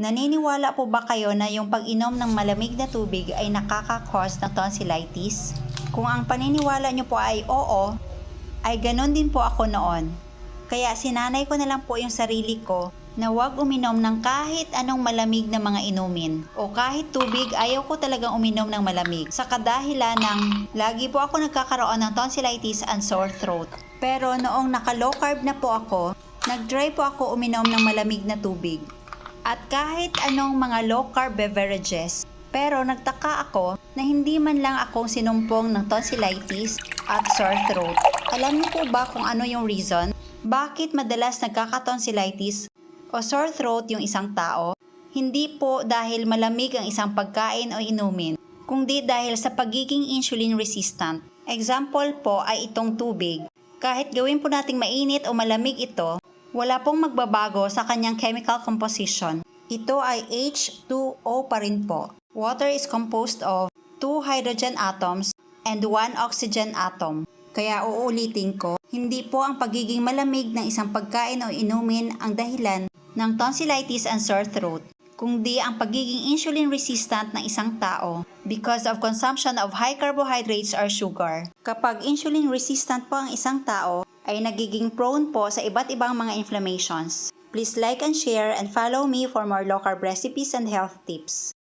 Naniniwala po ba kayo na yung pag-inom ng malamig na tubig ay nakaka-cause ng tonsillitis? Kung ang paniniwala nyo po ay oo, ay ganon din po ako noon. Kaya sinanay ko na lang po yung sarili ko na huwag uminom ng kahit anong malamig na mga inumin. O kahit tubig, ayaw ko talagang uminom ng malamig. Sa kadahilan ng lagi po ako nagkakaroon ng tonsillitis and sore throat. Pero noong naka-low carb na po ako, nag-try po ako uminom ng malamig na tubig. At kahit anong mga low carb beverages, pero nagtaka ako na hindi man lang akong sinumpong ng tonsillitis at sore throat. Alam niyo po ba kung ano yung reason? Bakit madalas nagkakatonsillitis o sore throat yung isang tao? Hindi po dahil malamig ang isang pagkain o inumin, kundi dahil sa pagiging insulin resistant. Example po ay itong tubig. Kahit gawin po nating mainit o malamig ito, wala pong magbabago sa kanyang chemical composition. Ito ay H2O pa rin po. Water is composed of two hydrogen atoms and one oxygen atom. Kaya uulitin ko, hindi po ang pagiging malamig ng isang pagkain o inumin ang dahilan ng tonsillitis and sore throat, kundi ang pagiging insulin resistant ng isang tao because of consumption of high carbohydrates or sugar. Kapag insulin resistant po ang isang tao, ay nagiging prone po sa iba't ibang mga inflammations. Please like and share and follow me for more low carb recipes and health tips.